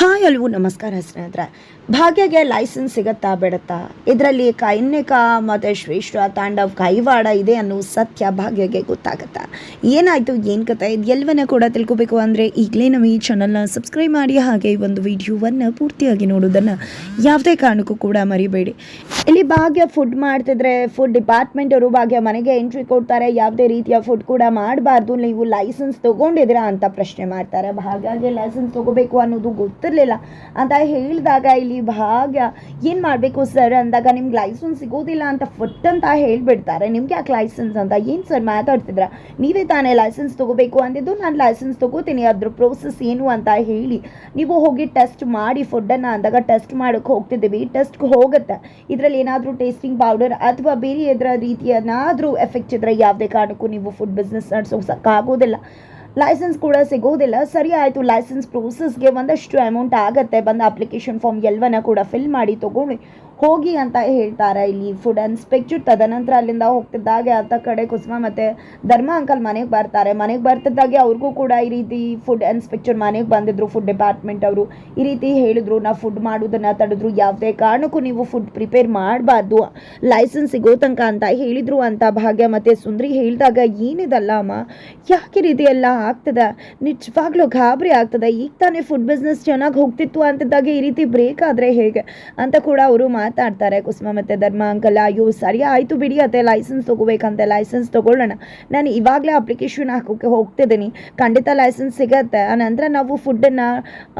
Hi ಅಲ್ವು ನಮಸ್ಕಾರ ಸ್ನೇಹಿತರೆ. ಭಾಗ್ಯಗೆ licence ಸಿಗತ್ತಾ ಬಿಡತ್ತಾ? ಇದರಲ್ಲಿ ಕೈನ್ಯಕ ಮತ್ತು ಶ್ರೇಷ್ಠ ತಾಂಡವ್ ಕೈವಾಡ ಇದೆ ಅನ್ನೋ ಸತ್ಯ ಭಾಗ್ಯಗೆ ಗೊತ್ತಾಗತ್ತಾ? ಏನಾಯಿತು, ಏನು ಕಥೆ ಇದು ಎಲ್ಲವನ್ನ ಕೂಡ ತಿಳ್ಕೊಬೇಕು ಅಂದರೆ ಈಗಲೇ ನಮ್ಮ ಈ ಚಾನಲ್ನ ಸಬ್ಸ್ಕ್ರೈಬ್ ಮಾಡಿ, ಹಾಗೆ ಈ ಒಂದು ವಿಡಿಯೋವನ್ನು ಪೂರ್ತಿಯಾಗಿ ನೋಡೋದನ್ನು ಯಾವುದೇ ಕಾರಣಕ್ಕೂ ಕೂಡ ಮರಿಬೇಡಿ. ಇಲ್ಲಿ ಭಾಗ್ಯ ಫುಡ್ ಮಾಡ್ತಿದ್ರೆ ಫುಡ್ ಡಿಪಾರ್ಟ್ಮೆಂಟ್ ಅವರು ಭಾಗ್ಯ ಮನೆಗೆ ಎಂಟ್ರಿ ಕೊಡ್ತಾರೆ. ಯಾವುದೇ ರೀತಿಯ ಫುಡ್ ಕೂಡ ಮಾಡಬಾರ್ದು. ನೀವು ಲೈಸೆನ್ಸ್ ತೊಗೊಂಡಿದ್ದೀರಾ ಅಂತ ಪ್ರಶ್ನೆ ಮಾಡ್ತಾರೆ. ಭಾಗ್ಯಗೆ ಲೈಸೆನ್ಸ್ ತೊಗೋಬೇಕು ಅನ್ನೋದು ಗೊತ್ತಿರಲಿಲ್ಲ ಅಂತ ಹೇಳಿದಾಗ ಇಲ್ಲಿ ಭಾಗ್ಯ, ಏನು ಮಾಡಬೇಕು ಸರ್ ಅಂದಾಗ ನಿಮ್ಗೆ ಲೈಸೆನ್ಸ್ ಸಿಗೋದಿಲ್ಲ ಅಂತ ಫಟ್ ಅಂತ ಹೇಳಿಬಿಡ್ತಾರೆ. ನಿಮ್ಗೆ ಯಾಕೆ ಲೈಸೆನ್ಸ್ ಅಂತ? ಏನು ಸರ್ ಮಾತಾಡ್ತಿದ್ರ? ನೀವೇ ತಾನೇ ಲೈಸೆನ್ಸ್ ತೊಗೋಬೇಕು ಅಂದಿದ್ದು ನಾನು ಲೈಸೆನ್ಸ್ ತೊಗೋತೀನಿ. ಅದ್ರ ಪ್ರೋಸೆಸ್ ಏನು ಅಂತ ಹೇಳಿ. ನೀವು ಹೋಗಿ ಟೆಸ್ಟ್ ಮಾಡಿ ಫುಡ್ಡನ್ನು ಅಂದಾಗ ಟೆಸ್ಟ್ ಮಾಡೋಕ್ಕೆ ಹೋಗ್ತಿದ್ದೀವಿ. ಟೆಸ್ಟ್ಗೆ ಹೋಗುತ್ತೆ. ಇದರಲ್ಲಿ ಏನಾದರೂ ಟೇಸ್ಟಿಂಗ್ ಪೌಡರ್ ಅಥವಾ ಬೇರೆ ಇದರ ರೀತಿಯನ್ನಾದರೂ ಎಫೆಕ್ಟ್ ಇದ್ರೆ ಯಾವುದೇ ಕಾರಣಕ್ಕೂ ನೀವು ಫುಡ್ ಬಿಸ್ನೆಸ್ ನಡೆಸೋಕ್ಕಾಗೋದಿಲ್ಲ ಲೈಸೆನ್ಸ್ ಕೂಡ ಸಿಗೋದಿಲ್ಲ ಸರಿ ಆಯಿತು ಲೈಸೆನ್ಸ್ ಪ್ರೋಸೆಸ್ಗೆ ಒಂದಷ್ಟು ಅಮೌಂಟ್ ಆಗುತ್ತೆ. ಬಂದ ಅಪ್ಲಿಕೇಶನ್ ಫಾರ್ಮ್ ಎಲ್ಲವನ್ನ ಕೂಡ ಫಿಲ್ ಮಾಡಿ ತೊಗೊಂಡು ಹೋಗಿ ಅಂತ ಹೇಳ್ತಾರೆ ಇಲ್ಲಿ ಫುಡ್ ಇನ್ಸ್ಪೆಕ್ಟರ್ ತದನಂತರ ಅಲ್ಲಿಂದ ಹೋಗ್ತಿದ್ದಾಗೆ ಆತ ಕಡೆ ಕುಸುಮ ಮತ್ತು ಧರ್ಮ ಅಂಕಲ್ ಮನೆಗೆ ಬರ್ತಾರೆ. ಮನೆಗೆ ಬರ್ತಿದ್ದಾಗೆ ಅವ್ರಿಗೂ ಕೂಡ ಈ ರೀತಿ ಫುಡ್ ಇನ್ಸ್ಪೆಕ್ಟರ್ ಮನೆಗೆ ಬಂದಿದ್ರು. ಫುಡ್ ಡಿಪಾರ್ಟ್ಮೆಂಟ್ ಅವರು ಈ ರೀತಿ ಹೇಳಿದ್ರು. ನಾವು ಫುಡ್ ಮಾಡೋದನ್ನು ತಡೆದ್ರು. ಯಾವುದೇ ಕಾರಣಕ್ಕೂ ನೀವು ಫುಡ್ ಪ್ರಿಪೇರ್ ಮಾಡಬಾರ್ದು. ಲೈಸೆನ್ಸ್ ಸಿಗೋ ತನಕ ಅಂತ ಹೇಳಿದರು ಅಂತ ಭಾಗ್ಯ ಮತ್ತು ಸುಂದ್ರಿ ಹೇಳಿದಾಗ ಏನಿದಲ್ಲ ಅಮ್ಮ ಯಾಕೆ ರೀತಿ ಎಲ್ಲ ಆಗ್ತದೆ? ನಿಜವಾಗ್ಲೂ ಗಾಬರಿ ಆಗ್ತದೆ? ಈಗ ತಾನೇ ಫುಡ್ ಬಿಸ್ನೆಸ್ ಚೆನ್ನಾಗಿ ಹೋಗ್ತಿತ್ತು ಅಂತಿದ್ದಾಗ ಈ ರೀತಿ ಬ್ರೇಕ್ ಆದರೆ ಹೇಗೆ? ಅಂತ ಕೂಡ ಅವರು ಮಾತಾಡ್ತಾರೆ ಕುಸುಮ ಮತ್ತು ಧರ್ಮ, ಅಂಕಲ್. ಅಯ್ಯೋ, ಸರಿ ಆಯಿತು ಬಿಡಿ ಅತ್ತೆ. ಲೈಸೆನ್ಸ್ ತೊಗೋಬೇಕಂತೆ. ಲೈಸೆನ್ಸ್ ತೊಗೊಳ್ಳೋಣ. ನಾನು ಇವಾಗಲೇ ಅಪ್ಲಿಕೇಶನ್ ಹಾಕೋಕೆ ಹೋಗ್ತಿದ್ದೀನಿ. ಖಂಡಿತ ಲೈಸೆನ್ಸ್ ಸಿಗತ್ತೆ. ಆ ನಂತರ ನಾವು ಫುಡ್ಡನ್ನು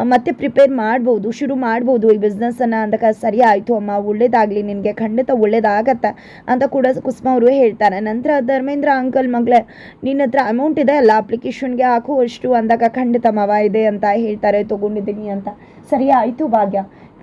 ಮತ್ತೆ ಪ್ರಿಪೇರ್ ಮಾಡ್ಬೋದು. ಶುರು ಮಾಡ್ಬೋದು ಈ ಬಿಸ್ನೆಸ್ಸನ್ನು ಅಂದಾಗ ಸರಿ ಆಯಿತು ಅಮ್ಮ, ಒಳ್ಳೇದಾಗಲಿ. ನಿನಗೆ ಖಂಡಿತ ಒಳ್ಳೇದಾಗತ್ತೆ ಅಂತ ಕೂಡ ಕುಸುಮ ಅವರು ಹೇಳ್ತಾರೆ. ನಂತರ ಧರ್ಮೇಂದ್ರ, ಅಂಕಲ್, ಮಗಳೇ ನಿನ್ನ ಹತ್ರ ಅಮೌಂಟ್ ಇದೆ ಅಲ್ಲ? ಅಪ್ಲಿಕೇಶನ್ಗೆ ಹಾಕುವಷ್ಟು ಅಂದಾಗ ಖಂಡಿತ ಮವ ಇದೆ ಅಂತ ಹೇಳ್ತಾರೆ ತಗೊಂಡಿದ್ದೀನಿ ಅಂತ. ಸರಿ ಆಯಿತು ಭಾಗ್ಯ.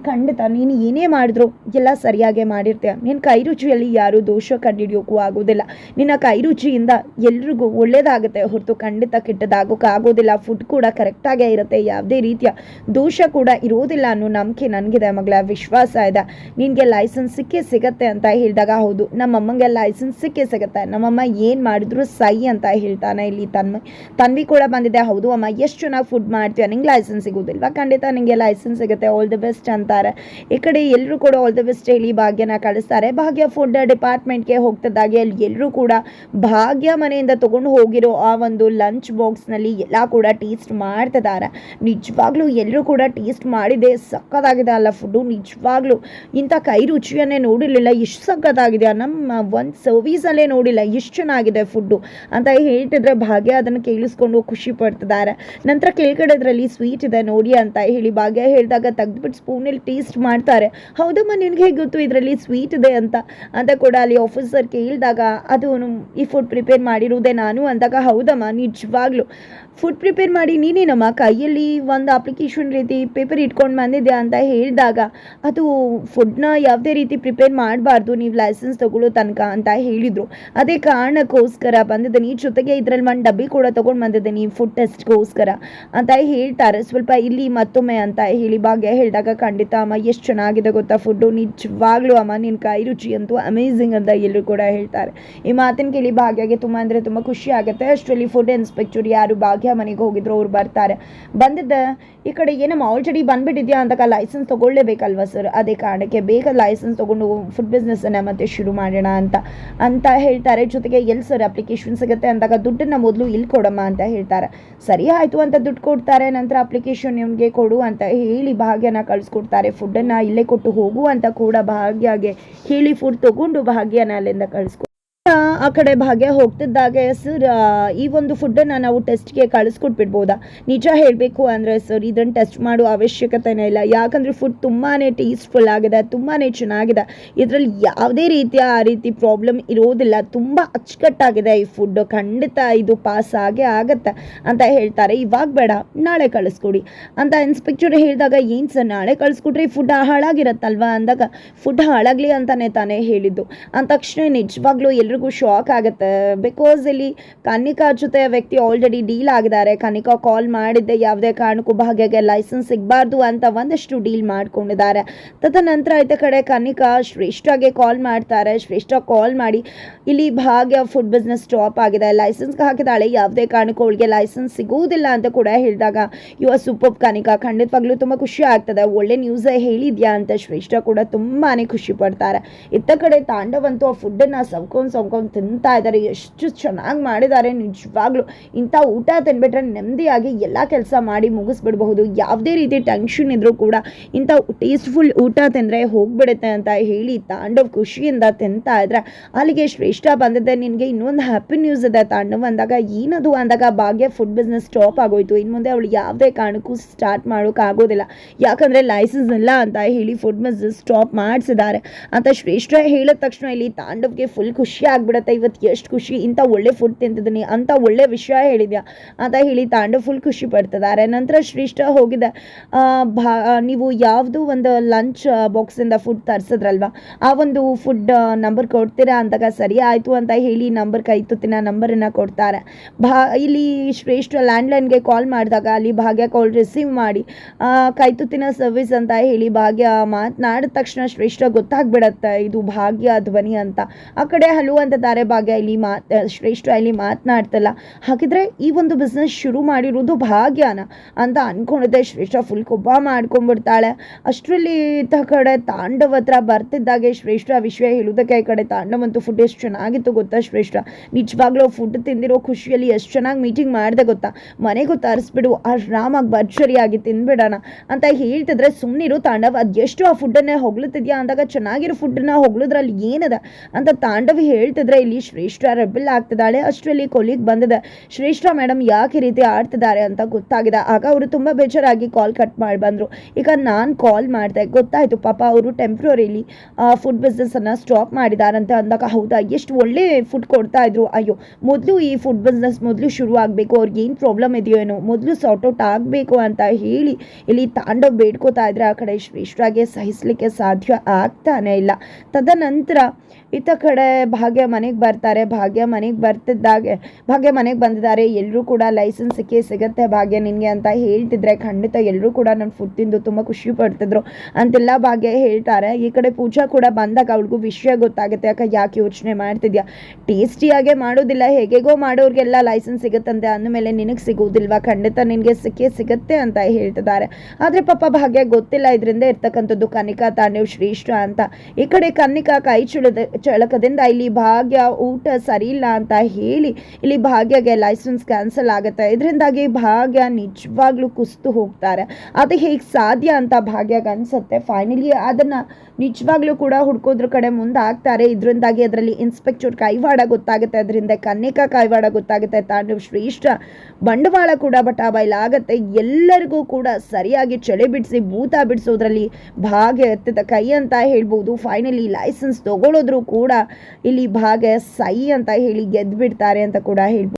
ಖಂಡಿತ, ನೀನು ಏನೇ ಮಾಡಿದ್ರು ಎಲ್ಲ ಸರಿಯಾಗೇ ಮಾಡಿರ್ತೀಯ. ನಿನ್ನ ಕೈ ರುಚಿಯಲ್ಲಿ ಯಾರೂ ದೋಷ ಕಂಡುಹಿಡಿಯೋಕ್ಕೂ ಆಗೋದಿಲ್ಲ. ನಿನ್ನ ಕೈ ರುಚಿಯಿಂದ ಎಲ್ರಿಗೂ ಒಳ್ಳೇದಾಗುತ್ತೆ ಹೊರತು ಖಂಡಿತ ಕೆಟ್ಟದಾಗೋಕೆ ಆಗೋದಿಲ್ಲ. ಫುಡ್ ಕೂಡ ಕರೆಕ್ಟಾಗೇ ಇರುತ್ತೆ. ಯಾವುದೇ ರೀತಿಯ ದೋಷ ಕೂಡ ಇರೋದಿಲ್ಲ ಅನ್ನೋ ನಂಬಿಕೆ ನನಗಿದೆ ಮಗಳ. ವಿಶ್ವಾಸ ಇದೆ. ನಿನಗೆ ಲೈಸೆನ್ಸ್ ಸಿಕ್ಕೇ ಸಿಗತ್ತೆ ಅಂತ ಹೇಳಿದಾಗ ಹೌದು. ನಮ್ಮಮ್ಮಂಗೆ ಲೈಸೆನ್ಸ್ ಸಿಕ್ಕೇ ಸಿಗುತ್ತೆ. ನಮ್ಮಮ್ಮ ಏನು ಮಾಡಿದ್ರು ಸೈ ಅಂತ ಹೇಳ್ತಾನೆ ಇಲ್ಲಿ ತನ್ಮ ತನ್ವಿ ಕೂಡ ಬಂದಿದೆ. ಹೌದು ಅಮ್ಮ, ಎಷ್ಟು ಚೆನ್ನಾಗಿ ಫುಡ್ ಮಾಡ್ತೀಯ? ನಿಂಗೆ ಲೈಸೆನ್ಸ್ ಸಿಗೋದಿಲ್ವಾ? ಖಂಡಿತ ನಿಮಗೆ ಲೈಸೆನ್ಸ್ ಸಿಗುತ್ತೆ. ಆಲ್ ದಿ ಬೆಸ್ಟ್ ಅಂತಾರೆ ಈ ಕಡೆ ಎಲ್ಲರೂ ಕೂಡ ಆಲ್ ದ ಬೆಸ್ಟ್ ಹೇಳಿ ಭಾಗ್ಯನ ಕಳಿಸ್ತಾರೆ. ಭಾಗ್ಯ ಫುಡ್ ಡಿಪಾರ್ಟ್ಮೆಂಟ್ಗೆ ಹೋಗ್ತಿದ್ದಾಗೆ ಅಲ್ಲಿ ಎಲ್ಲರೂ ಕೂಡ ಭಾಗ್ಯ ಮನೆಯಿಂದ ತಗೊಂಡು ಹೋಗಿರೋ ಆ ಒಂದು ಲಂಚ್ ಬಾಕ್ಸ್ನಲ್ಲಿ ಎಲ್ಲ ಕೂಡ ಟೇಸ್ಟ್ ಮಾಡ್ತಿದ್ದಾರೆ. ನಿಜವಾಗ್ಲೂ ಎಲ್ಲರೂ ಕೂಡ ಟೇಸ್ಟ್ ಮಾಡಿದೆ. ಸಕ್ಕತ್ತಾಗಿದೆ ಅಲ್ಲ ಫುಡ್ಡು ನಿಜವಾಗ್ಲೂ ಇಂಥ ಕೈ ರುಚಿಯನ್ನೇ ನೋಡಿರಲಿಲ್ಲ. ಎಷ್ಟು ಸಕ್ಕತ್ತಾಗಿದೆ. ನಮ್ಮ ಒಂದು ಸರ್ವೀಸಲ್ಲೇ ನೋಡಿಲ್ಲ. ಎಷ್ಟು ಚೆನ್ನಾಗಿದೆ ಫುಡ್ಡು ಅಂತ ಹೇಳ್ತಿದ್ರೆ ಭಾಗ್ಯ ಅದನ್ನು ಕೇಳಿಸ್ಕೊಂಡು ಖುಷಿ ಪಡ್ತಿದ್ದಾರೆ. ನಂತರ ಕೆಳಗಡೆದ್ರಲ್ಲಿ ಸ್ವೀಟ್ ಇದೆ ನೋಡಿ ಅಂತ ಹೇಳಿ ಭಾಗ್ಯ ಹೇಳಿದಾಗ ತೆಗೆದ್ಬಿಟ್ಟು ಸ್ಪೂನಲ್ಲಿ ಟೇಸ್ಟ್ ಮಾಡ್ತಾರೆ. ಹೌದಮ್ಮ ನಿನಗೆ ಹೇಗೆ ಗೊತ್ತು ಇದರಲ್ಲಿ ಸ್ವೀಟ್ ಇದೆ ಅಂತ? ಅಂತ ಕೂಡ ಅಲ್ಲಿ ಆಫೀಸರ್ ಕೇಳಿದಾಗ, ಅದು ಈ ಫುಡ್ ಪ್ರಿಪೇರ್ ಮಾಡಿರುವುದೇ ನಾನು? ಅಂದಾಗ, ಹೌದಮ್ಮ, ನಿಜವಾಗ್ಲೂ. ಫುಡ್ ಪ್ರಿಪೇರ್ ಮಾಡಿ ನೀನೇನಮ್ಮ ಕೈಯಲ್ಲಿ ಒಂದು ಅಪ್ಲಿಕೇಶನ್ ರೀತಿ ಪೇಪರ್ ಇಟ್ಕೊಂಡು ಬಂದಿದ್ದೆ ಅಂತ ಹೇಳಿದಾಗ, ಅದು ಫುಡ್ನ ಯಾವುದೇ ರೀತಿ ಪ್ರಿಪೇರ್ ಮಾಡಬಾರ್ದು, ನೀವು ಲೈಸೆನ್ಸ್ ತಗೊಳ್ಳೋ ತನಕ ಅಂತ ಹೇಳಿದರು. ಅದೇ ಕಾರಣಕ್ಕೋಸ್ಕರ ಬಂದಿದ್ದೀನಿ ಜೊತೆಗೆ ಇದರಲ್ಲಿ ಒಂದು ಡಬ್ಬಿ ಕೂಡ ತೊಗೊಂಡು ಬಂದಿದ್ದೀನಿ ಫುಡ್ ಟೆಸ್ಟ್ಗೋಸ್ಕರ ಅಂತ ಹೇಳ್ತಾರೆ. ಸ್ವಲ್ಪ ಇಲ್ಲಿ ಮತ್ತೊಮ್ಮೆ ಅಂತ ಹೇಳಿ ಭಾಗ್ಯ ಹೇಳಿದಾಗ, ಖಂಡಿತ ಅಮ್ಮ, ಎಷ್ಟು ಚೆನ್ನಾಗಿದೆ ಗೊತ್ತಾ ಫುಡ್ಡು ನಿಜವಾಗ್ಲೂ ಅಮ್ಮ ನಿನ್ನ ಕೈ ರುಚಿ ಅಂತೂ ಅಮೇಝಿಂಗ್ ಅಂತ ಎಲ್ಲರೂ ಕೂಡ ಹೇಳ್ತಾರೆ. ಈ ಮಾತಿನ ಕೇಳಿ ಭಾಗ್ಯಗೆ ತುಂಬ ಅಂದರೆ ತುಂಬ ಖುಷಿ ಆಗುತ್ತೆ. ಅಷ್ಟರಲ್ಲಿ ಫುಡ್ ಇನ್ಸ್ಪೆಕ್ಟರ್ ಯಾರು ಭಾಗ್ಯ ಮನೆಗೆ ಹೋಗಿದ್ರು, ಅವ್ರು ಬರ್ತಾರೆ. ಬಂದಿದ್ದ ಈ ಕಡೆ ಏನಮ್ಮ ಆಲ್ರೆಡಿ ಬಂದ್ಬಿಟ್ಟಿದ್ಯಾ ಅಂತ ಲೈಸೆನ್ಸ್ ತೊಗೊಳ್ಳೇಬೇಕಲ್ವ ಸರ್ ಅದೇ ಕಾರಣಕ್ಕೆ ಬೇಗ ಲೈಸೆನ್ಸ್ ತೊಗೊಂಡು ಫುಡ್ ಬಿಸ್ನೆಸ್ಸನ್ನು ಮತ್ತೆ ಶುರು ಮಾಡೋಣ ಅಂತ ಅಂತ ಹೇಳ್ತಾರೆ. ಜೊತೆಗೆ ಎಲ್ಲಿ ಸರ್ ಅಪ್ಲಿಕೇಶನ್ ಸಿಗುತ್ತೆ ಅಂದಾಗ ದುಡ್ಡನ್ನು ಮೊದಲು ಇಲ್ಲಿ ಕೊಡಮ್ಮ ಅಂತ ಹೇಳ್ತಾರೆ. ಸರಿ ಆಯಿತು ಅಂತ ದುಡ್ಡು ಕೊಡ್ತಾರೆ, ನಂತರ ಅಪ್ಲಿಕೇಶನ್ ನಿಮಗೆ ಕೊಡು ಅಂತ ಹೇಳಿ ಭಾಗ್ಯನ ಕಳಿಸ್ಕೊಡ್ತಾರೆ. ಫುಡ್ಡನ್ನು ಇಲ್ಲೇ ಕೊಟ್ಟು ಹೋಗು ಅಂತ ಕೂಡ ಭಾಗ್ಯಗೆ ಹೇಳಿ ಫುಡ್ ತೊಗೊಂಡು ಭಾಗ್ಯನ ಅಲ್ಲಿಂದ ಕಳಿಸ್ಕೊ ಆ ಕಡೆ ಭಾಗ್ಯ ಹೋಗ್ತಿದ್ದಾಗೆ ಸರ್ ಈ ಒಂದು ಫುಡ್ಡನ್ನು ನಾವು ಟೆಸ್ಟ್ಗೆ ಕಳಿಸ್ಕೊಟ್ಬಿಡ್ಬೋದಾ? ನಿಜ ಹೇಳಬೇಕು ಅಂದರೆ ಸರ್ ಇದನ್ನು ಟೆಸ್ಟ್ ಮಾಡೋ ಅವಶ್ಯಕತೆನೇ ಇಲ್ಲ. ಯಾಕಂದರೆ ಫುಡ್ ತುಂಬಾ ಟೇಸ್ಟ್ಫುಲ್ ಆಗಿದೆ ತುಂಬಾ ಚೆನ್ನಾಗಿದೆ. ಇದರಲ್ಲಿ ಯಾವುದೇ ರೀತಿಯ ಆ ರೀತಿ ಪ್ರಾಬ್ಲಮ್ ಇರೋದಿಲ್ಲ. ತುಂಬ ಅಚ್ಚುಕಟ್ಟಾಗಿದೆ ಈ ಫುಡ್ ಖಂಡಿತ ಇದು ಪಾಸ್ ಆಗೇ ಆಗತ್ತೆ ಅಂತ ಹೇಳ್ತಾರೆ. ಇವಾಗ ಬೇಡ, ನಾಳೆ ಕಳಿಸ್ಕೊಡಿ. ಅಂತ ಇನ್ಸ್ಪೆಕ್ಟರ್ ಹೇಳಿದಾಗ, ಏನು ಸರ್ ನಾಳೆ ಕಳಿಸ್ಕೊಟ್ರೆ ಫುಡ್ ಹಾಳಾಗಿರತ್ತಲ್ವಾ ಅಂದಾಗ ಫುಡ್ ಹಾಳಾಗಲಿ ಅಂತಲೇ ತಾನೇ ಹೇಳಿದ್ದು. ಅಂದ ತಕ್ಷಣ ನಿಜವಾಗ್ಲೂ ಎಲ್ರಿಗೂ ಶಾಕ್ ಆಗುತ್ತೆ. ಬಿಕಾಸ್ ಇಲ್ಲಿ ಕನಿಕಾ ಜೊತೆ ವ್ಯಕ್ತಿ ಆಲ್ರೆಡಿ ಡೀಲ್ ಆಗಿದ್ದಾರೆ. ಕನಿಕಾ ಕಾಲ್ ಮಾಡಿದ್ದೆ, ಯಾವುದೇ ಕಾರಣಕ್ಕೂ ಭಾಗ್ಯಗೆ ಲೈಸೆನ್ಸ್ ಸಿಗಬಾರ್ದು ಅಂತ ಒಂದಷ್ಟು ಡೀಲ್ ಮಾಡ್ಕೊಂಡಿದ್ದಾರೆ. ತದನಂತರ ಆಯ್ತ ಕಡೆ ಕನಿಕಾ ಶ್ರೇಷ್ಠಾಗೆ ಕಾಲ್ ಮಾಡ್ತಾರೆ. ಶ್ರೇಷ್ಠ ಕಾಲ್ ಮಾಡಿ, ಇಲ್ಲಿ ಭಾಗ್ಯ ಫುಡ್ ಬಿಸ್ನೆಸ್ ಸ್ಟಾಪ್ ಆಗಿದೆ. ಲೈಸೆನ್ಸ್ಗೆ ಹಾಕಿದಾಳೆ. ಯಾವುದೇ ಕಾರಣಕ್ಕೂ ಅವಳಿಗೆ ಲೈಸೆನ್ಸ್ ಸಿಗುವುದಿಲ್ಲ ಅಂತ ಕೂಡ ಹೇಳಿದಾಗ ಯುವ ಸೂಪರ್ ಕನಿಕಾ ಖಂಡಿತವಾಗ್ಲೂ ತುಂಬ ಖುಷಿ ಆಗ್ತದೆ. ಒಳ್ಳೆ ನ್ಯೂಸೇ ಹೇಳಿದ್ಯಾ? ಅಂತ ಶ್ರೇಷ್ಠ ಕೂಡ ತುಂಬಾ ಖುಷಿ ಪಡ್ತಾರೆ. ಇತ್ತ ಕಡೆ ತಾಂಡವಂತೂ ಆ ಫುಡ್ಡನ್ನು ಸವ್ಕೊಂಡು ಸವ್ಕೊಂಡು ತಿಂತಾ ಇದ್ದಾರೆ, ಎಷ್ಟು ಚೆನ್ನಾಗಿ ಮಾಡಿದ್ದಾರೆ, ನಿಜವಾಗ್ಲೂ ಇಂಥ ಊಟ ತಿನ್ಬಿಟ್ರೆ ನೆಮ್ಮದಿಯಾಗಿ ಎಲ್ಲ ಕೆಲಸ ಮಾಡಿ ಮುಗಿಸ್ಬಿಡ್ಬಹುದು. ಯಾವುದೇ ರೀತಿ ಟೆನ್ಷನ್ ಇದ್ರೂ ಕೂಡ ಇಂಥ ಟೇಸ್ಟ್ಫುಲ್ ಊಟ ತಿಂದರೆ ಹೋಗ್ಬಿಡುತ್ತೆ ಅಂತ ಹೇಳಿ ತಾಂಡವ್ ಖುಷಿಯಿಂದ ತಿಂತಾ ಇದ್ರೆ. ಅಲ್ಲಿಗೆ ಶ್ರೇಷ್ಠ ಬಂದಿದ್ದೆ, ನಿನಗೆ ಇನ್ನೊಂದು ಹ್ಯಾಪಿ ನ್ಯೂಸ್ ಇದೆ ತಾಂಡವ್ ಅಂದಾಗ, ಏನದು ಅಂದಾಗ ಭಾಗ್ಯ ಫುಡ್ ಬಿಸ್ನೆಸ್ ಸ್ಟಾಪ್ ಆಗೋಯ್ತು. ಇನ್ನು ಮುಂದೆ ಅವಳು ಯಾವುದೇ ಕಾರಣಕ್ಕೂ ಸ್ಟಾರ್ಟ್ ಆಗೋದಿಲ್ಲ. ಯಾಕಂದರೆ ಲೈಸೆನ್ಸ್ ಇಲ್ಲ ಅಂತ ಹೇಳಿ ಫುಡ್ ಬಿಸ್ನೆಸ್ ಸ್ಟಾಪ್ ಮಾಡಿಸಿದ್ದಾರೆ. ಅಂತ ಶ್ರೇಷ್ಠ ಹೇಳಿದ ತಕ್ಷಣ ಇಲ್ಲಿ ತಾಂಡವ್ಗೆ ಫುಲ್ ಖುಷಿ ಆಗ್ಬಿಡುತ್ತೆ. ಇವತ್ತು ಎಷ್ಟು ಖುಷಿ, ಇಂಥ ಒಳ್ಳೆ ಫುಡ್ ತಿಂತಿದ್ದೀನಿ ಅಂತ ಒಳ್ಳೆ ವಿಷಯ ಹೇಳಿದ್ಯಾ? ಅಂತ ಹೇಳಿ ತಾಂಡ ಫುಲ್ ಖುಷಿ ಪಡ್ತಿದ್ದಾರೆ ನಂತರ ಶ್ರೇಷ್ಠ ಹೋಗಿದೆ ಭಾ ನೀವು ಯಾವುದು ಒಂದು ಲಂಚ್ ಬಾಕ್ಸಿಂದ ಫುಡ್ ತರಿಸಿದ್ರಲ್ವ? ಆ ಒಂದು ಫುಡ್ ನಂಬರ್ ಕೊಡ್ತೀರಾ ಅಂತಾಗ ಸರಿ ಆಯಿತು ಅಂತ ಹೇಳಿ ನಂಬರ್ ಕೈ ತುತ್ತಿನ ನಂಬರನ್ನು ಕೊಡ್ತಾರೆ. ಭಾ, ಇಲ್ಲಿ ಶ್ರೇಷ್ಠ ಲ್ಯಾಂಡ್ಲೈನ್ಗೆ ಕಾಲ್ ಮಾಡಿದಾಗ ಅಲ್ಲಿ ಭಾಗ್ಯ ಕಾಲ್ ರಿಸೀವ್ ಮಾಡಿ ಕೈ ತುತ್ತಿನ ಸರ್ವಿಸ್ ಅಂತ ಹೇಳಿ ಭಾಗ್ಯ ಮಾತನಾಡಿದ ತಕ್ಷಣ ಶ್ರೇಷ್ಠ ಗೊತ್ತಾಗ್ಬಿಡತ್ತೆ, ಇದು ಭಾಗ್ಯ ಧ್ವನಿ ಅಂತ. ಆ ಕಡೆ ಹಲೋ ಅಂತಿದ್ದಾರೆ ಭಾಗ್ಯ ಇಲ್ಲಿ ಮಾತ್ ಶ್ರೇಷ್ಠ ಇಲ್ಲಿ ಮಾತನಾಡ್ತಲ್ಲ. ಹಾಗಿದ್ರೆ ಈ ಒಂದು ಬಿಸ್ನೆಸ್ ಶುರು ಮಾಡಿರೋದು ಭಾಗ್ಯನ ಅಂತ ಅನ್ಕೊಂಡಿದ್ದೆ. ಶ್ರೇಷ್ಠ ಫುಲ್ ಕೊಬ್ಬ ಮಾಡ್ಕೊಂಡ್ಬಿಡ್ತಾಳೆ. ಅಷ್ಟರಲ್ಲಿ ಇಂಥ ಕಡೆ ತಾಂಡವ ಹತ್ರ ಬರ್ತಿದ್ದಾಗೆ ಶ್ರೇಷ್ಠ. ವಿಷಯ ಹೇಳೋದಕ್ಕೆ ಈ ಕಡೆ ತಾಂಡವಂತೂ ಫುಡ್ ಎಷ್ಟು ಚೆನ್ನಾಗಿತ್ತು ಗೊತ್ತಾ ಶ್ರೇಷ್ಠ? ನಿಜವಾಗ್ಲೂ ಫುಡ್ ತಿಂದಿರೋ ಖುಷಿಯಲ್ಲಿ ಎಷ್ಟು ಚೆನ್ನಾಗಿ ಮೀಟಿಂಗ್ ಮಾಡಿದೆ ಗೊತ್ತಾ? ಮನೆಗೂ ತರಿಸ್ಬಿಡು. ಆರಾಮಾಗಿ ಭರ್ಜರಿಯಾಗಿ ತಿಂದ್ಬಿಡೋಣ ಅಂತ ಹೇಳ್ತಿದ್ರೆ ಸುಮ್ಮನಿರು ತಾಂಡವ್ ಅದೆಷ್ಟು ಆ ಫುಡ್ಡನ್ನೇ ಹೊಗಳುತ್ತಿದ್ಯಾ ಅಂದಾಗ, ಚೆನ್ನಾಗಿರೋ ಫುಡ್ಡನ್ನ ಹೊಗಳಿದ್ರಲ್ಲಿ ಏನಿದೆ? ಅಂತ ತಾಂಡವ ಹೇಳ್ತಿದ್ರೆ ಇಲ್ಲಿ ಶ್ರೇಷ್ಠ ರೆಬಲ್ ಆಗ್ತಿದ್ದಾಳೆ. ಅಷ್ಟರಲ್ಲಿ ಕೊಹ್ಲಿಗೆ ಬಂದಿದೆ. ಶ್ರೇಷ್ಠ ಮೇಡಮ್ ಯಾಕೆ ರೀತಿ ಆಡ್ತಿದ್ದಾರೆ ಅಂತ ಗೊತ್ತಾಗಿದೆ. ಆಗ ಅವರು ತುಂಬ ಬೇಜಾರಾಗಿ ಕಾಲ್ ಕಟ್ ಮಾಡಿ ಬಂದರು. ಈಗ ನಾನು ಕಾಲ್ ಮಾಡಿದೆ. ಗೊತ್ತಾಯಿತು ಪಾಪ ಅವರು ಟೆಂಪ್ರರಿಲಿ ಫುಡ್ ಬಿಸ್ನೆಸ್ಸನ್ನು ಸ್ಟಾಪ್ ಮಾಡಿದಾರಂತೆ ಅಂದಾಗ ಹೌದಾ? ಎಷ್ಟು ಒಳ್ಳೆ ಫುಡ್ ಕೊಡ್ತಾ ಇದ್ರು. ಅಯ್ಯೋ, ಮೊದಲು ಈ ಫುಡ್ ಬಿಸ್ನೆಸ್ ಮೊದಲು ಶುರು ಆಗಬೇಕು. ಅವ್ರಿಗೆ ಏನು ಪ್ರಾಬ್ಲಮ್ ಇದೆಯೋ ಏನೋ. ಮೊದಲು ಸಾರ್ಟ್ಔಟ್ ಆಗಬೇಕು ಅಂತ ಹೇಳಿ ಇಲ್ಲಿ ತಾಂಡವ್ ಬೇಡ್ಕೋತಾ ಇದ್ರೆ ಆ ಕಡೆ ಶ್ರೇಷ್ಠಾಗೆ ಸಹಿಸಲಿಕ್ಕೆ ಸಾಧ್ಯ ಆಗ್ತಾನೆ ಇಲ್ಲ. ತದನಂತರ ಇತ್ತ ಕಡೆ ಭಾಗ್ಯ ಮನೆಗೆ ಬರ್ತಾರೆ, ಭಾಗ್ಯ ಮನೆಗೆ ಬರ್ತಿದ್ದಾಗೆ, ಭಾಗ್ಯ ಮನೆಗೆ ಬಂದಿದ್ದಾರೆ ಎಲ್ಲರೂ ಕೂಡ ಲೈಸೆನ್ಸ್ ಸಿಕ್ಕೇ ಸಿಗುತ್ತೆ ಭಾಗ್ಯ ನಿನಗೆ ಅಂತ ಹೇಳ್ತಿದ್ರೆ ಖಂಡಿತ ಎಲ್ಲರೂ ಕೂಡ ನನ್ನ ಫುಡ್ ತಿಂದು ತುಂಬ ಖುಷಿ ಪಡ್ತಿದ್ರು ಅಂತೆಲ್ಲ ಭಾಗ್ಯ ಹೇಳ್ತಾರೆ. ಈ ಕಡೆ ಪೂಜಾ ಕೂಡ ಬಂದಾಗ ಅವಳಿಗೂ ವಿಷಯ ಗೊತ್ತಾಗುತ್ತೆ ಯಾಕೆ ಯಾಕೆ ಯೋಚನೆ ಮಾಡ್ತಿದ್ಯಾ? ಟೇಸ್ಟಿಯಾಗೆ ಮಾಡೋದಿಲ್ಲ, ಹೇಗೆಗೋ ಮಾಡೋರಿಗೆಲ್ಲ ಲೈಸೆನ್ಸ್ ಸಿಗುತ್ತಂತೆ, ಅಂದಮೇಲೆ ನಿನಗೆ ಸಿಗೋದಿಲ್ವಾ ಖಂಡಿತ ನಿನಗೆ ಸಿಕ್ಕೇ ಸಿಗುತ್ತೆ ಅಂತ ಹೇಳ್ತಿದ್ದಾರೆ. ಆದರೆ ಪಾಪ ಭಾಗ್ಯ ಗೊತ್ತಿಲ್ಲ, ಇದರಿಂದ ಇರ್ತಕ್ಕಂಥದ್ದು ಕನಿಕಾ, ತಾಂಡವ್, ಶ್ರೇಷ್ಠ ಅಂತ. ಈ ಕಡೆ ಕನ್ನಿಕಾ ಕೈ ಚುಳದ ಚಳಕದಿಂದ ಇಲ್ಲಿ ಭಾಗ್ಯ ಊಟ ಸರಿಯಿಲ್ಲ ಅಂತ ಹೇಳಿ ಇಲ್ಲಿ ಭಾಗ್ಯಗೆ ಲೈಸೆನ್ಸ್ ಕ್ಯಾನ್ಸಲ್ ಆಗುತ್ತೆ. ಇದರಿಂದಾಗಿ ಭಾಗ್ಯ ನಿಜವಾಗ್ಲೂ ಕುಸ್ತು ಹೋಗ್ತಾರೆ. ಅದು ಹೇಗೆ ಸಾಧ್ಯ ಅಂತ ಭಾಗ್ಯಗೆ ಅನ್ಸುತ್ತೆ. ಫೈನಲಿ ಅದನ್ನು ನಿಜವಾಗ್ಲೂ ಕೂಡ ಹುಡ್ಕೋದ್ರ ಕಡೆ ಮುಂದೆ ಆಗ್ತಾರೆ ಇದರಿಂದಾಗಿ ಅದರಲ್ಲಿ ಇನ್ಸ್ಪೆಕ್ಟರ್ ಕೈವಾಡ ಗೊತ್ತಾಗುತ್ತೆ. ಅದರಿಂದ ಕನ್ನಿಕಾ ಕೈವಾಡ ಗೊತ್ತಾಗುತ್ತೆ. ತಾಂಡವ್ ಶ್ರೇಷ್ಠ ಬಂಡವಾಳ ಕೂಡ ಬಟಾಬೈಲಾಗತ್ತೆ ಎಲ್ಲರಿಗೂ ಕೂಡ ಸರಿಯಾಗಿ ಚಳಿ ಬಿಡಿಸಿ ಭೂತ ಬಿಡಿಸೋದ್ರಲ್ಲಿ ಭಾಗ್ಯ ಎತ್ತಿದ ಕೈ ಅಂತ ಹೇಳ್ಬೋದು. ಫೈನಲಿ ಲೈಸೆನ್ಸ್ ತಗೊಳ್ಳೋದ್ರು ಕೂಡ ಇಲ್ಲಿ ಭಾಗ್ಯ ಸೈ ಅಂತ ಹೇಳಿ ಗೆದ್ದು ಬಿಡ್ತಾರೆ ಅಂತ ಕೂಡ ಹೇಳ್ಬೋದು.